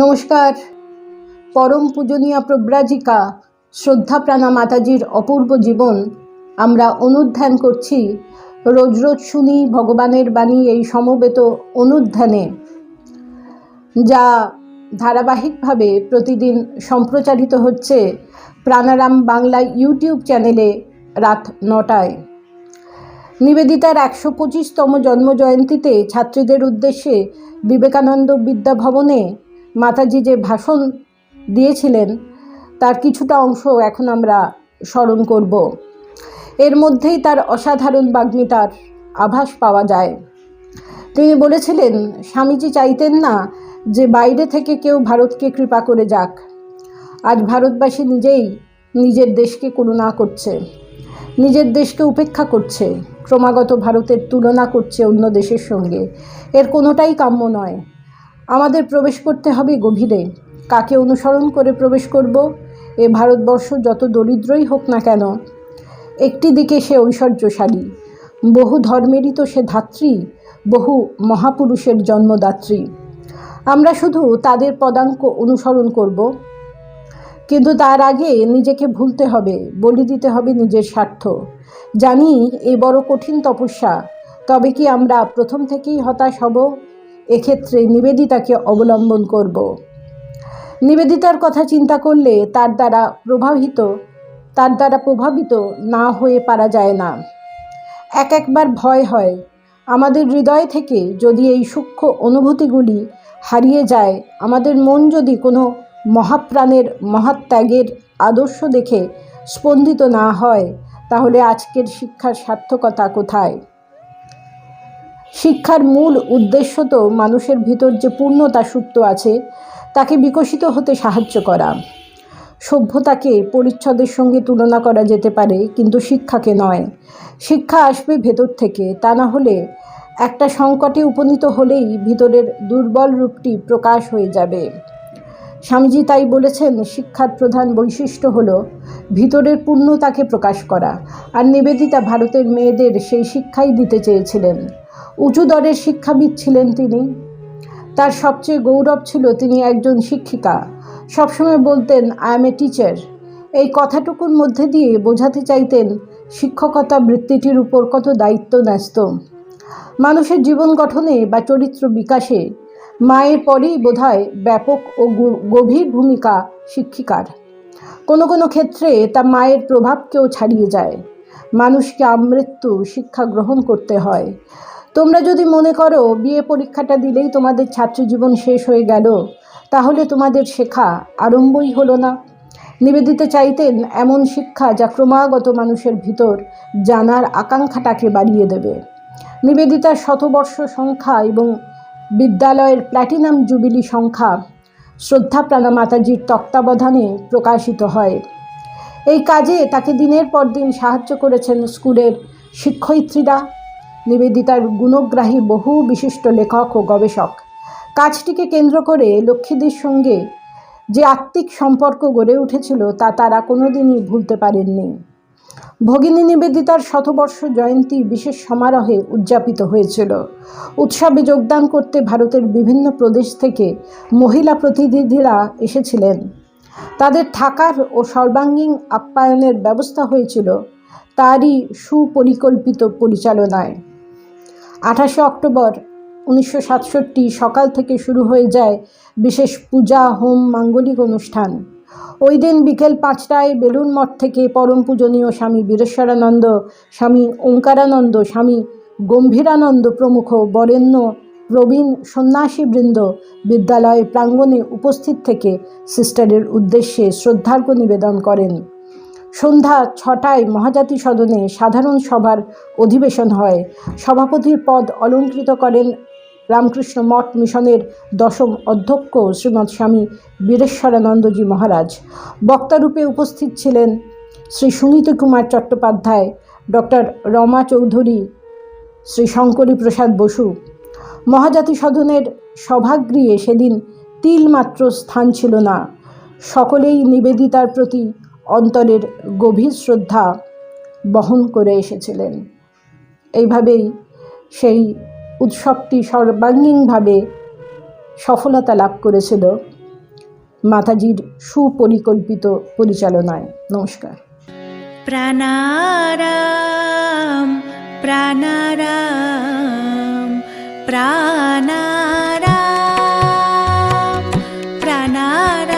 নমস্কার। পরম পূজনীয় প্রব্রাজিকা শ্রদ্ধাপ্রাণা মাতাজির অপূর্ব জীবন আমরা অনুধ্যান করছি। রোজ রোজ শুনি ভগবানের বাণী এই সমবেত অনুধ্যানে, যা ধারাবাহিকভাবে প্রতিদিন সম্প্রচারিত হচ্ছে প্রাণারাম বাংলা ইউটিউব চ্যানেলে রাত নটায়। নিবেদিতার একশো পঁচিশতম জন্মজয়ন্তীতে ছাত্রীদের উদ্দেশ্যে বিবেকানন্দ বিদ্যাভবনে মাতাজি যে ভাষণ দিয়েছিলেন, তার কিছুটা অংশ এখন আমরা স্মরণ করব। এর মধ্যেই তার অসাধারণ বাগ্মিতার আভাস পাওয়া যায়। তিনি বলেছিলেন, স্বামীজি চাইতেন না যে বাইরে থেকে কেউ ভারতকে কৃপা করে যাক। আজ ভারতবাসী নিজেই নিজের দেশকে করুণা করছে, নিজের দেশকে উপেক্ষা করছে, ক্রমাগত ভারতের তুলনা করছে অন্য দেশের সঙ্গে। এর কোনোটাই কাম্য নয়। আমাদের প্রবেশ করতে হবে গভীরে। কাকে অনুসরণ করে প্রবেশ করব? এ ভারতবর্ষ যত দরিদ্রই হোক না কেন, একটি দিকে সে ঐশ্বর্যশালী, বহু ধর্মেরই তো সে ধাত্রী, বহু মহাপুরুষের জন্মদাত্রী। আমরা শুধু তাদের পদাঙ্ক অনুসরণ করব। কিন্তু তার আগে নিজেকে ভুলতে হবে, বলি দিতে হবে নিজের স্বার্থ। জানি এ বড় কঠিন তপস্যা, তবে কি আমরা প্রথম থেকেই হতাশ হব? এক্ষেত্রে নিবেদিতাকে অবলম্বন করব। নিবেদিতার কথা চিন্তা করলে তার দ্বারা প্রভাবিত, তার দ্বারা প্রভাবিত না হয়ে পারা যায় না। এক একবার ভয় হয়। আমাদের হৃদয় থেকে যদি এই সূক্ষ্ম অনুভূতিগুলি হারিয়ে যায়, আমাদের মন যদি কোনো মহাপ্রাণের মহাত্যাগের আদর্শ দেখে স্পন্দিত না হয়, তাহলে আজকের শিক্ষার সার্থকতা কোথায়? শিক্ষার মূল উদ্দেশ্য তো মানুষের ভিতর যে পূর্ণতা সুপ্ত আছে, তাকে বিকশিত হতে সাহায্য করা। সভ্যতাকে পরিচ্ছদের সঙ্গে তুলনা করা যেতে পারে, কিন্তু শিক্ষাকে নয়। শিক্ষা আসবে ভেতর থেকে, তা না হলে একটা সংকটে উপনীত হলেই ভিতরের দুর্বল রূপটি প্রকাশ হয়ে যাবে। স্বামীজি তাই বলেছেন, শিক্ষার প্রধান বৈশিষ্ট্য হল ভিতরের পূর্ণতাকে প্রকাশ করা। আর নিবেদিতা ভারতের মেয়েদের সেই শিক্ষাই দিতে চেয়েছিলেন। উঁচু দরের শিক্ষাবিদ ছিলেন তিনি। তার সবচেয়ে গৌরব ছিল তিনি একজন শিক্ষিকা। সবসময় বলতেন আই এম এ টিচার এই কথাটুকুর মধ্যে দিয়ে বোঝাতে চাইতেন, শিক্ষকতা বৃত্তিটির উপর কত দায়িত্ব ন্যস্ত। মানুষের জীবন গঠনে বা চরিত্র বিকাশে মায়ের পরেই বোধহয় ব্যাপক ও গভীর ভূমিকা শিক্ষিকার। কোনো কোনো ক্ষেত্রে তা মায়ের প্রভাবকেও ছাড়িয়ে যায়। মানুষকে আমৃত্যু শিক্ষা গ্রহণ করতে হয়। তোমরা যদি মনে করো বিয়ে পরীক্ষাটা দিলেই তোমাদের ছাত্রজীবন শেষ হয়ে গেল, তাহলে তোমাদের শেখা আরম্ভই হলো না। নিবেদিতে চাইতেন এমন শিক্ষা যা ক্রমাগত মানুষের ভিতর জানার আকাঙ্ক্ষাটাকে বাড়িয়ে দেবে। নিবেদিতার শতবর্ষ সংখ্যা এবং বিদ্যালয়ের প্ল্যাটিনাম জুবিলি সংখ্যা শ্রদ্ধাপ্রাণা মাতাজির তত্ত্বাবধানে প্রকাশিত হয়। এই কাজে তাকে দিনের পর দিন সাহায্য করেছেন স্কুলের শিক্ষয়িত্রীরা। নিবেদিতার গুণগ্রাহী বহু বিশিষ্ট লেখক ও গবেষক। কাজটিকে কেন্দ্র করে লক্ষ্মীদের সঙ্গে যে আত্মিক সম্পর্ক গড়ে উঠেছিল তা তারা কোনোদিনই ভুলতে পারেননি। ভগিনী নিবেদিতার শতবর্ষ জয়ন্তী বিশেষ সমারোহে উদযাপিত হয়েছিল। উৎসবে যোগদান করতে ভারতের বিভিন্ন প্রদেশ থেকে মহিলা প্রতিনিধিরা এসেছিলেন। তাদের থাকার ও সর্বাঙ্গীন আপ্যায়নের ব্যবস্থা হয়েছিল তারই সুপরিকল্পিত পরিচালনায়। আঠাশে অক্টোবর উনিশশো সাতষট্টি সকাল থেকে শুরু হয়ে যায় বিশেষ পূজা, হোম, মাঙ্গলিক অনুষ্ঠান। ওই দিন বিকেল পাঁচটায় বেলুন মঠ থেকে পরম পূজনীয় স্বামী বীরেশ্বরানন্দ, স্বামী ওঙ্কারানন্দ, স্বামী গম্ভীরানন্দ প্রমুখ বরেণ্য প্রবীণ সন্ন্যাসীবৃন্দ বিদ্যালয় প্রাঙ্গণে উপস্থিত থেকে সিস্টারের উদ্দেশ্যে শ্রদ্ধার্ঘ্য নিবেদন করেন। সন্ধ্যা ছটায় মহাজাতি সদনে সাধারণ সভার অধিবেশন হয়। সভাপতির পদ অলঙ্কৃত করেন রামকৃষ্ণ মঠ মিশনের দশম অধ্যক্ষ শ্রীমৎ স্বামী বীরেশ্বরানন্দজি মহারাজ। বক্তারূপে উপস্থিত ছিলেন শ্রী সুনীত কুমার চট্টোপাধ্যায়, ডক্টর রমা চৌধুরী, শ্রী শঙ্করী প্রসাদ বসু। মহাজাতি সদনের সভাগৃহে সেদিন তিলমাত্র স্থান ছিল না। সকলেই নিবেদিতার প্রতি অন্তরের গভীর শ্রদ্ধা বহন করে এসেছিলেন। এইভাবেই সেই উৎসবটি সর্বাঙ্গীনভাবে সফলতা লাভ করেছিল মাতাজির সুপরিকল্পিত পরিচালনায়। নমস্কার। প্রাণারাম প্রাণারাম প্রাণারাম প্রাণারাম।